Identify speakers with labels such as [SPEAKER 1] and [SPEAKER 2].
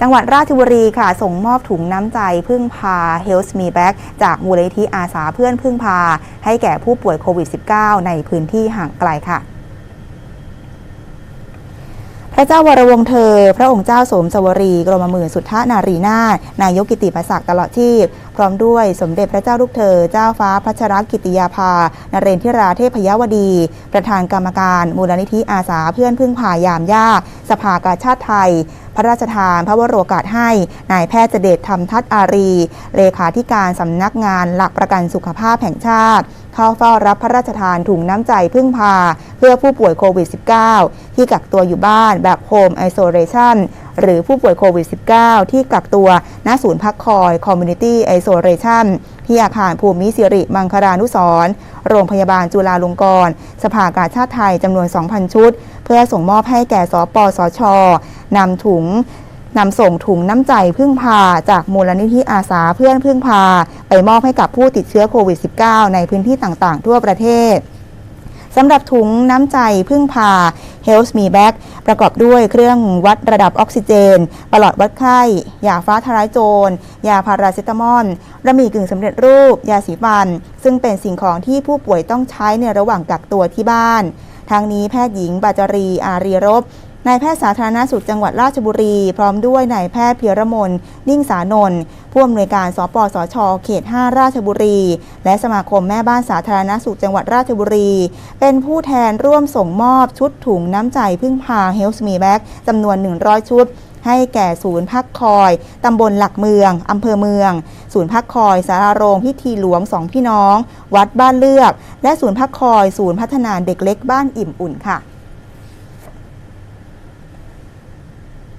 [SPEAKER 1] จังหวัดราชบุรีค่ะ ส่งมอบถุงน้ำใจพึ่งพา Health Me Back จากมูลนิธิอาสาเพื่อนพึ่งพา ให้แก่ผู้ป่วยโควิด -19 ในพื้นที่ห่างไกลค่ะพระเจ้าวรวงเธอ พระองค์เจ้าสมสวรี กรมหมื่นสุทธนารีนาถนายกกิติมศักดิ์ตลอดชีพ พร้อมด้วยสมเด็จพระเจ้าลูกเธอ เจ้าฟ้าพัชรกิติยาภา นเรนทิราเทพยวดี ประธานกรรมการ มูลนิธิอาสาเพื่อนพึ่งพายามยาก สภากาชาติไทย พระราชทานพระวโรกาสให้นายแพทย์เจเดชธรรมทัตอารี เลขาธิการสำนักงานหลักประกันสุขภาพแห่งชาติ เข้าเฝ้ารับพระราชทานถุงน้ำใจพึ่งพา เพื่อผู้ป่วยโควิด -19 ที่กักตัวอยู่บ้านแบบโฮมไอโซเลชันหรือผู้ป่วยโควิด -19 ที่กักตัวณศูนย์พักคอย Community Isolation ที่อาคารภูมิสิริมังคลานุสรณ์โรงพยาบาลจุฬาลงกรณ์สภากาชาติไทยจำนวน 2,000 ชุด เพื่อส่งมอบให้แก่สปสชนำถุงนำส่งถุงน้ำใจพึ่งพาจากมูลนิธิอาสาเพื่อนพึ่งพา ไปมอบให้กับผู้ติดเชื้อโควิด -19 ในพื้นที่ต่างๆ ทั่วประเทศ สำหรับถุงน้ำใจพึ่งพา Health Me Back ประกอบด้วยเครื่องวัดระดับออกซิเจน ปลอดวัดไข้ ยาฟ้าทลายโจร ยาพาราเซตามอลระมีกึ่งสำเร็จรูป ยาสีฟัน ซึ่งเป็นสิ่งของที่ผู้ป่วยต้องใช้ในระหว่างกักตัวที่บ้านทางนี้แพทย์หญิงบาจารีอารีรบ นายแพทย์สาธารณสุขจังหวัดราชบุรี พร้อมด้วยนายแพทย์เพียรมนนิ่งสานนท์ผู้อำนวยการสปสช เขต 5 ราชบุรี และสมาคมแม่บ้านสาธารณสุขจังหวัดราชบุรี เป็นผู้แทนร่วมส่งมอบชุดถุงน้ำใจพึ่งพา Health Me Back จำนวน 100 ชุดให้แก่ศูนย์พักคอย ตำบลหลักเมือง อำเภอเมือง ศูนย์พักคอย สาราโรงพิธีหลวงสองพี่น้อง วัดบ้านเลือก และศูนย์พักคอย ศูนย์พัฒนาเด็กเล็กบ้านอิ่มอุ่นค่ะ